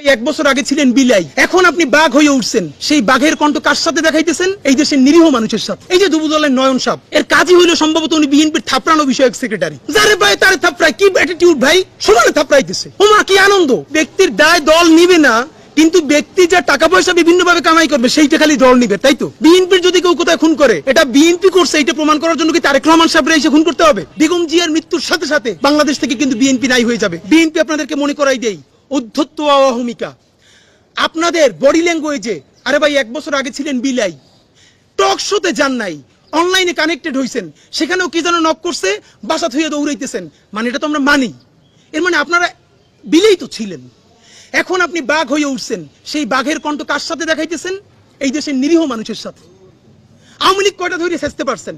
এক বছর আগে ছিলেন বিলাই। এখন আপনি বাঘ হয়ে উঠছেন। সেই বাঘের কণ্ঠ কার সাথে দেখাইতেছেন? এই দেশের নিরীহ মানুষের সাথে। এই যে দুবুদলের নয়ন সাপ, এর কাজই সম্ভবত উনি বিএনপির থাপড়ানো বিষয়ক সেক্রেটারি যারে ভাই থাপড়ায়, কি অ্যাটিটিউড ভাই? সমানে থাপড়াইতেছে। ওমা, কি আনন্দ। ব্যক্তির দায় দল নিবে না, কিন্তু ব্যক্তি যা টাকা পয়সা বিভিন্ন ভাবে কামাই করবে, সেইটা খালি দল নিবে, তাই তো? বিএনপির যদি কেউ কোথায় খুন করে, এটা বিএনপি করছে এটা প্রমাণ করার জন্য কি তারেক রহমান সাহেবরা এসে খুন করতে হবে? বেগম জিয়ার মৃত্যুর সাথে সাথে বাংলাদেশ থেকে কিন্তু বিএনপি নাই হয়ে যাবে। বিএনপি আপনাদেরকে মনে করাই দেই অধ্যত্ত অহমিকা আপনাদের বডি ল্যাঙ্গুয়েজে, আরে ভাই, এক বছর আগে ছিলেন বিলাই। টক শোতে যান নাই, অনলাইনে কানেক্টেড হইছেন, সেখানেও কি যেন নক করছে, বাসা থুয়ে দৌড়াইতেছেন। মানে এটা তো আমরা মানি। এর মানে আপনারা বিলেই তো ছিলেন। এখন আপনি বাঘ হয়ে উঠছেন, সেই বাঘের কণ্ঠ কার সাথে দেখাইতেছেন? এই দেশের নিরীহ মানুষের সাথে। আওয়ামী লীগ কয়টা ধরে সেচতে পারছেন?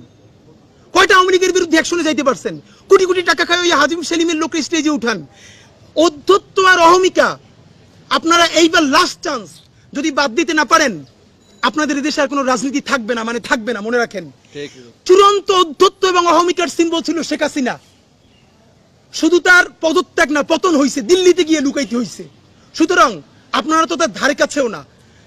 কয়টা আওয়ামী লীগের বিরুদ্ধে একশনে যাইতে পারছেন? কোটি কোটি টাকা খায় ওই হাজিম সেলিমের লোক স্টেজে উঠান। অধ্যত্ত আর অহমিকা আপনারা এইবার লাস্ট চান্স যদি বাদ দিতে না পারেন আপনাদের এদেশে আর কোনো রাজনীতি থাকবে না মানে থাকবে না মনে রাখেন। চূড়ান্ত অধ্যত্ত এবং অহমিকার সিম্বল ছিল শেখ হাসিনা। শুধু তার পদত্যাগ না পতন হয়েছে দিল্লিতে গিয়ে লুকাইতে হয়েছে সুতরাং আপনারা তো তার ধারে কাছেও না।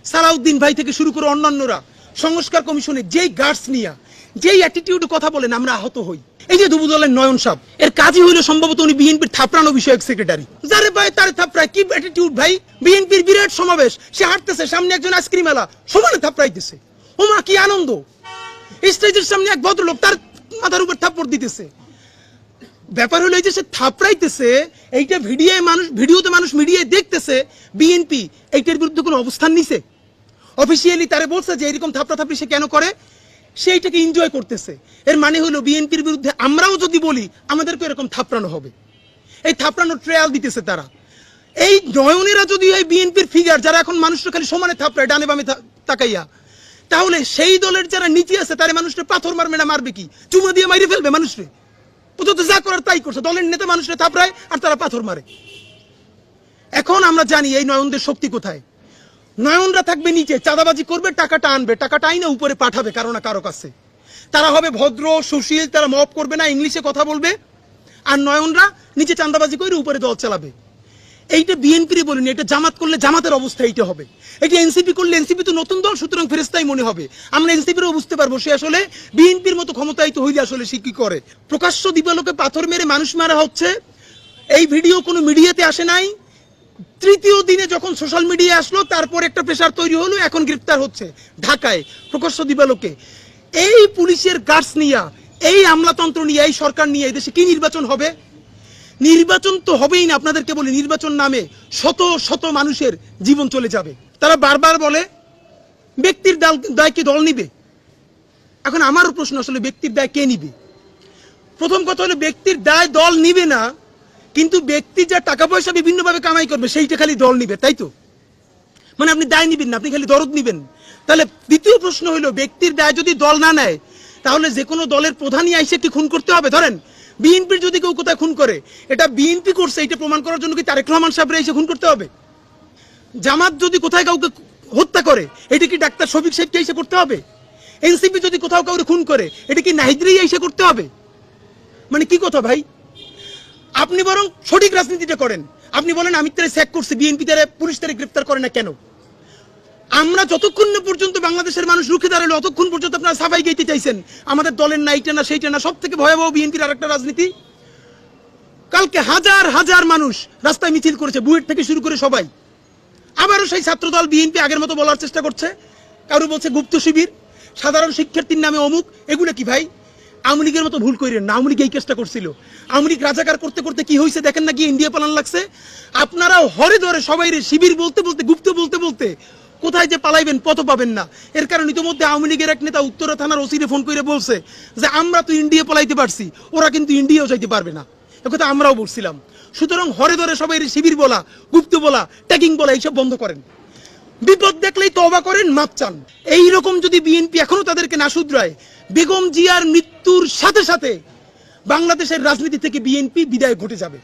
সালাউদ্দিন ভাই থেকে শুরু করে অন্যান্যরা সংস্কার কমিশনে যেই গার্ডস নিয়া যেই অ্যাটিটিউড কথা বলেন আমরা আহত হই। এই যে দুবুদলের নয়ন সাপ, এর কাজই হইল সম্ভবত উনি বিএনপির থাপড়ানো বিষয়ক সেক্রেটারি যারে ভাই তার থাপড়ায়, কি অ্যাটিটিউড ভাই? বিএনপির বিরাট সমাবেশ, সে হাঁটতেছে, সামনে একজন আইসক্রিম আলা সমানে থাপড়াইতেছে। ওমা, কি আনন্দ! স্টেজের সামনে এক ভদ্রলোক তার মাথার উপর থাপ্পড় দিতেছে। ব্যাপার হলো এই যে সে থাপড়াইতেছে, এইটা ভিডিও মানুষ, ভিডিওতে মানুষ মিডিয়ায় দেখতেছে, বিএনপি এইটার বিরুদ্ধে কোনো অবস্থান নিছে? অফিসিয়ালি তারে বলছে যে এরকম থাপড়া থাপড়ি সে কেন করে? সে এইটাকে এনজয় করতেছে। এর মানে হলো বিএনপির বিরুদ্ধে আমরাও যদি বলি আমাদেরকে এরকম থাপড়ানো হবে। এই থাপড়ানো ট্রায়াল দিতেছে তারা। এই নয়নেরা যদি এই বিএনপির ফিগার যারা এখন মানুষটা খালি সমানে থাপড়ায়, ডানে বামে তাকাইয়া, তাহলে সেই দলের যারা নিচে আছে, তারা মানুষটা পাথর মারবে না মারবে কি? চুমা দিয়ে মাইরে ফেলবে মানুষরে। ও তো যা করার তাই করছে। দলের নেতা মানুষরা থাপড়ায় আর তারা পাথর মারে। এখন আমরা জানি এই নয়নদের শক্তি কোথায়। নয়নরা থাকবে নিচে, চাঁদাবাজি করবে, টাকাটা আনবে, টাকাটা আইনা উপরে পাঠাবে কারও না কারও কাছে। তারা হবে ভদ্র, সুশীল, তারা মপ করবে না, ইংলিশে কথা বলবে, আর নয়নরা নিচে চাঁদাবাজি করে উপরে দল চালাবে। এইটা বিএনপির বলিনি এটা জামাত করলে জামাতের অবস্থা এইটা হবে। এটা এনসিপি করলে এনসিপি তো নতুন দল, সুতরাং ফেরেস্তাই মনে হবে। আমরা এনসিপিরও বুঝতে পারব, সে আসলে বিএনপির মতো ক্ষমতায় ক্ষমতায়িত হইলে আসলে সে কি করে? প্রকাশ্য দিবালোকে পাথর মেরে মানুষ মারা হচ্ছে, এই ভিডিও কোনো মিডিয়াতে আসে নাই তৃতীয় দিনে যখন সোশ্যাল মিডিয়া আসলো, তারপর একটা প্রেশার তৈরি হলো, এখন গ্রেফতার হচ্ছে ঢাকায়, প্রকাশ্য দিবালোকে। এই পুলিশের গার্ডস নিয়ে, এই আমলাতন্ত্র নিয়ে, এই সরকার নিয়ে দেশে কি নির্বাচন হবে? নির্বাচন তো হবেই না, আপনাদেরকে বলি, নির্বাচন নামে শত শত মানুষের জীবন চলে যাবে। তারা বারবার বলে, ব্যক্তির দায় কি দল নিবে? এখন আমারও প্রশ্ন আসলে ব্যক্তির দায় কে নিবে? প্রথম কথা হলো, ব্যক্তির দায় দল নিবে না কিন্তু ব্যক্তি যা টাকা পয়সা বিভিন্নভাবে কামাই করবে, সেইটা খালি দল নিবে, তাই তো? মানে আপনি দায় নিবেন না, আপনি খালি দরদ নিবেন। তাহলে দ্বিতীয় প্রশ্ন হলো, ব্যক্তির দায় যদি দল না নেয়, তাহলে যে কোনো দলের প্রধানই আইসে কি খুন করতে হবে? ধরেন বিএনপির যদি কেউ কোথায় খুন করে, এটা বিএনপি করছে, এটা প্রমাণ করার জন্য কি তারেক রহমান সাহেবরা এসে খুন করতে হবে? জামাত যদি কোথায় কাউকে হত্যা করে, এটা কি ডাক্তার শফিক সাহেবকে এসে করতে হবে? এনসিপি যদি কোথাও কাউকে খুন করে, এটা কি নাহিদ্রি এসে করতে হবে? মানে কি কথা ভাই? আপনি বরং সঠিক রাজনীতিটা করেন। আপনি বলেন, আমি তারা স্যাক করছি, বিএনপি তারা পুলিশ তারা গ্রেপ্তার করে না কেন? আমরা যতক্ষণ না পর্যন্ত বাংলাদেশের মানুষ রুখে দাঁড়াল, অতক্ষণ পর্যন্ত আপনারা সাফাই গাইতে চাইছেন। আমাদের দলের না এইটা না, সেইটা না সব থেকে ভয়াবহ বিএনপির আরেকটা রাজনীতি। কালকে হাজার হাজার মানুষ রাস্তায় মিছিল করেছে, বুয়েট থেকে শুরু করে সবাই। আবারও সেই ছাত্রদল বিএনপি আগের মতো বলার চেষ্টা করছে। কারও বলছে গুপ্ত শিবির, সাধারণ শিক্ষার্থীর নামে অমুক, এগুলো কি ভাই? আওয়ামী লীগের মতো ভুল করেন না আওয়ামী এই কেসটা করছিল। আওয়ামী লীগ রাজাকার করতে করতে কি হয়েছে দেখেন না গিয়ে ইন্ডিয়া পালান লাগছে? আপনারাও হরে ধরে সবাই শিবির বলতে বলতে, গুপ্ত বলতে বলতে কোথায় যে পালাইবেন পথ পাবেন না। এর কারণ ইতিমধ্যে আওয়ামী লীগের এক নেতা উত্তরা থানার ওসিরে ফোন করে বলছে যে, আমরা তো ইন্ডিয়া পালাইতে পারছি, ওরা কিন্তু ইন্ডিয়াও যাইতে পারবে না। একথা আমরাও বলছিলাম। সুতরাং হরে ধরে সবাই শিবির বলা, গুপ্ত বলা ট্যাকিং বলা, এইসব বন্ধ করেন। বিপদ দেখলেই তবা করেন মাপ চান। এইরকম যদি বিএনপি এখনও তাদেরকে না শুধরায়, বেগম জিয়ার মৃত্যুর সাথে সাথে বাংলাদেশের রাজনীতি থেকে বিএনপি বিদায় ঘটে যাবে।